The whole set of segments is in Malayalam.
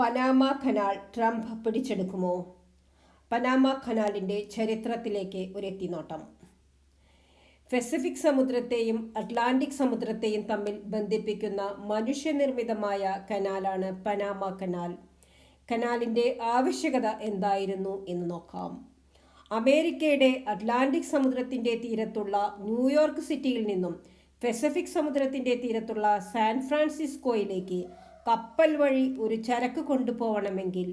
പനാമ കനാൽ ട്രംപ് പിടിച്ചെടുക്കുമോ? പനാമ ഖനാലിന്റെ ചരിത്രത്തിലേക്ക് ഒരു എത്തിനോട്ടം. പസഫിക് സമുദ്രത്തെയും അറ്റ്ലാന്റിക് സമുദ്രത്തെയും തമ്മിൽ ബന്ധിപ്പിക്കുന്ന മനുഷ്യനിർമ്മിതമായ കനാലാണ് പനാമ കനാൽ. കനാലിന്റെ ആവശ്യകത എന്തായിരുന്നു എന്ന് നോക്കാം. അമേരിക്കയുടെ അറ്റ്ലാന്റിക് സമുദ്രത്തിന്റെ തീരത്തുള്ള ന്യൂയോർക്ക് സിറ്റിയിൽ നിന്നും പസഫിക് സമുദ്രത്തിന്റെ തീരത്തുള്ള സാൻ ഫ്രാൻസിസ്കോയിലേക്ക് കപ്പൽ വഴി ഒരു ചരക്ക് കൊണ്ടുപോകണമെങ്കിൽ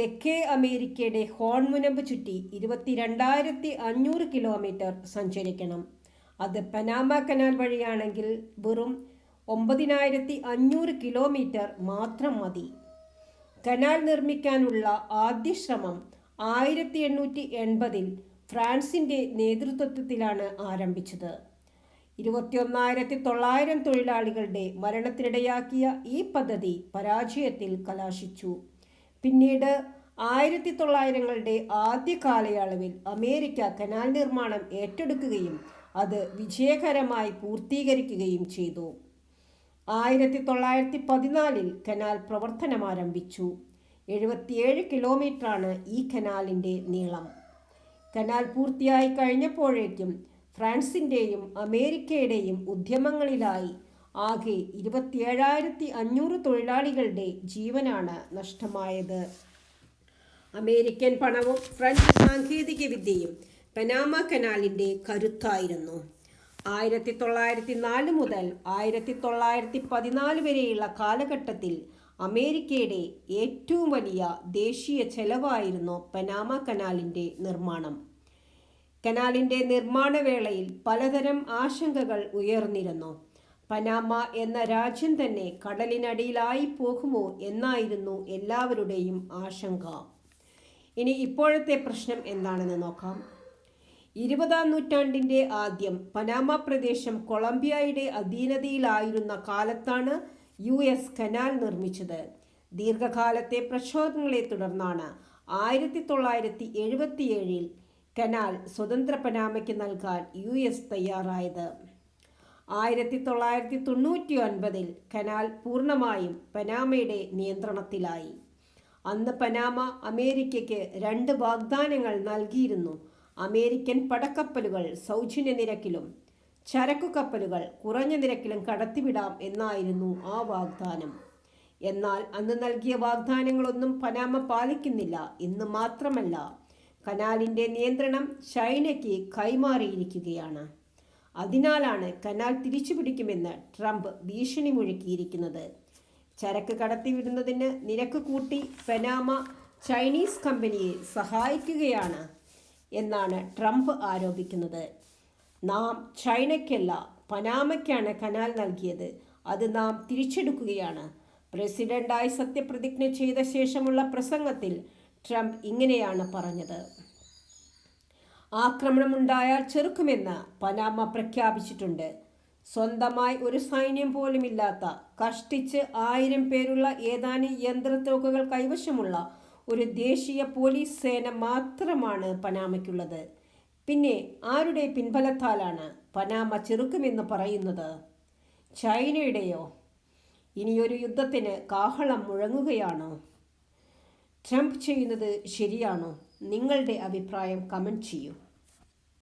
തെക്കേ അമേരിക്കയുടെ ഹോൺമുനമ്പ് ചുറ്റി ഇരുപത്തിരണ്ടായിരത്തി അഞ്ഞൂറ് കിലോമീറ്റർ സഞ്ചരിക്കണം. അത് പനാമ കനാൽ വഴിയാണെങ്കിൽ വെറും ഒമ്പതിനായിരത്തി അഞ്ഞൂറ് കിലോമീറ്റർ മാത്രം മതി. കനാൽ നിർമ്മിക്കാനുള്ള ആദ്യ ശ്രമം ആയിരത്തി എണ്ണൂറ്റി എൺപതിൽ ഫ്രാൻസിന്റെ നേതൃത്വത്തിലാണ് ആരംഭിച്ചത്. ഇരുപത്തിയൊന്നായിരത്തി തൊള്ളായിരം തൊഴിലാളികളുടെ മരണത്തിനിടയാക്കിയ ഈ പദ്ധതി പരാജയത്തിൽ കലാശിച്ചു. പിന്നീട് ആയിരത്തി തൊള്ളായിരങ്ങളുടെ ആദ്യ കാലയളവിൽ അമേരിക്ക കനാൽ നിർമ്മാണം ഏറ്റെടുക്കുകയും അത് വിജയകരമായി പൂർത്തീകരിക്കുകയും ചെയ്തു. ആയിരത്തി തൊള്ളായിരത്തി പതിനാലിൽ കനാൽ പ്രവർത്തനം ആരംഭിച്ചു. എഴുപത്തിയേഴ് കിലോമീറ്ററാണ് ഈ കനാലിന്റെ നീളം. കനാൽ പൂർത്തിയായി കഴിഞ്ഞപ്പോഴേക്കും ഫ്രാൻസിന്റെയും അമേരിക്കയുടെയും ഉദ്യമങ്ങളിലായി ആകെ ഇരുപത്തിയേഴായിരത്തി അഞ്ഞൂറ് തൊഴിലാളികളുടെ ജീവനാണ് നഷ്ടമായത്. അമേരിക്കൻ പണവും ഫ്രഞ്ച് സാങ്കേതികവിദ്യയും പനാമ കനാലിന്റെ കരുത്തായിരുന്നു. ആയിരത്തി തൊള്ളായിരത്തി നാല് മുതൽ ആയിരത്തി തൊള്ളായിരത്തി പതിനാല് വരെയുള്ള കാലഘട്ടത്തിൽ അമേരിക്കയുടെ ഏറ്റവും വലിയ ദേശീയ ചെലവായിരുന്നു പനാമ കനാലിന്റെ നിർമ്മാണം. കനാലിന്റെ നിർമ്മാണ വേളയിൽ പലതരം ആശങ്കകൾ ഉയർന്നിരുന്നു. പനാമ എന്ന രാജ്യം തന്നെ കടലിനടിയിലായി പോകുമോ എന്നായിരുന്നു എല്ലാവരുടെയും ആശങ്ക. ഇനി ഇപ്പോഴത്തെ പ്രശ്നം എന്താണെന്ന് നോക്കാം. ഇരുപതാം നൂറ്റാണ്ടിന്റെ ആദ്യം പനാമ പ്രദേശം കൊളംബിയയുടെ അധീനതയിലായിരുന്ന കാലത്താണ് യു എസ് കനാൽ നിർമ്മിച്ചത്. ദീർഘകാലത്തെ പ്രക്ഷോഭങ്ങളെ തുടർന്നാണ് ആയിരത്തി തൊള്ളായിരത്തി എഴുപത്തിയേഴിൽ കനാൽ സ്വതന്ത്ര പനാമയ്ക്ക് നൽകാൻ യു എസ് തയ്യാറായത്. ആയിരത്തി തൊള്ളായിരത്തി തൊണ്ണൂറ്റി ഒൻപതിൽ കനാൽ പൂർണമായും പനാമയുടെ നിയന്ത്രണത്തിലായി. അന്ന് പനാമ അമേരിക്കയ്ക്ക് രണ്ട് വാഗ്ദാനങ്ങൾ നൽകിയിരുന്നു. അമേരിക്കൻ പടക്കപ്പലുകൾ സൗജന്യ നിരക്കിലും ചരക്കു കപ്പലുകൾ കുറഞ്ഞ നിരക്കിലും കടത്തിവിടാം എന്നായിരുന്നു ആ വാഗ്ദാനം. എന്നാൽ അന്ന് നൽകിയ വാഗ്ദാനങ്ങളൊന്നും പനാമ പാലിക്കുന്നില്ല. ഇന്ന് മാത്രമല്ല കനാലിന്റെ നിയന്ത്രണം ചൈനയ്ക്ക് കൈമാറിയിരിക്കുകയാണ്. അതിനാലാണ് കനാൽ തിരിച്ചുപിടിക്കുമെന്ന് ട്രംപ് ഭീഷണി മുഴക്കിയിരിക്കുന്നത് ചരക്ക് കടത്തിവിടുന്നതിന് നിരക്ക് കൂട്ടി പനാമ ചൈനീസ് കമ്പനിയെ സഹായിക്കുകയാണ് എന്നാണ് ട്രംപ് ആരോപിക്കുന്നത്. നാം ചൈനയ്ക്കല്ല പനാമയ്ക്കാണ് കനാൽ നൽകിയത്. അത് നാം തിരിച്ചെടുക്കുകയാണ്. പ്രസിഡന്റായി സത്യപ്രതിജ്ഞ ചെയ്ത ശേഷമുള്ള പ്രസംഗത്തിൽ ട്രംപ് ഇങ്ങനെയാണ് പറഞ്ഞത്. ആക്രമണമുണ്ടായാൽ ചെറുക്കുമെന്ന് പനാമ പ്രഖ്യാപിച്ചിട്ടുണ്ട്. സ്വന്തമായി ഒരു സൈന്യം പോലുമില്ലാത്ത കഷ്ടിച്ച് ആയിരം പേരുള്ള ഏതാനും യന്ത്രത്തോക്കുകൾ കൈവശമുള്ള ഒരു ദേശീയ പോലീസ് സേന മാത്രമാണ് പനാമയ്ക്കുള്ളത്. പിന്നെ ആരുടെ പിൻബലത്താലാണ് പനാമ ചെറുക്കുമെന്ന് പറയുന്നത്? ചൈനയുടെയോ? ഇനിയൊരു യുദ്ധത്തിന് കാഹളം മുഴങ്ങുകയാണോ? ട്രംപ് ചെയ്യുന്നത് ശരിയാണോ? നിങ്ങളുടെ അഭിപ്രായം കമന്റ് ചെയ്യൂ.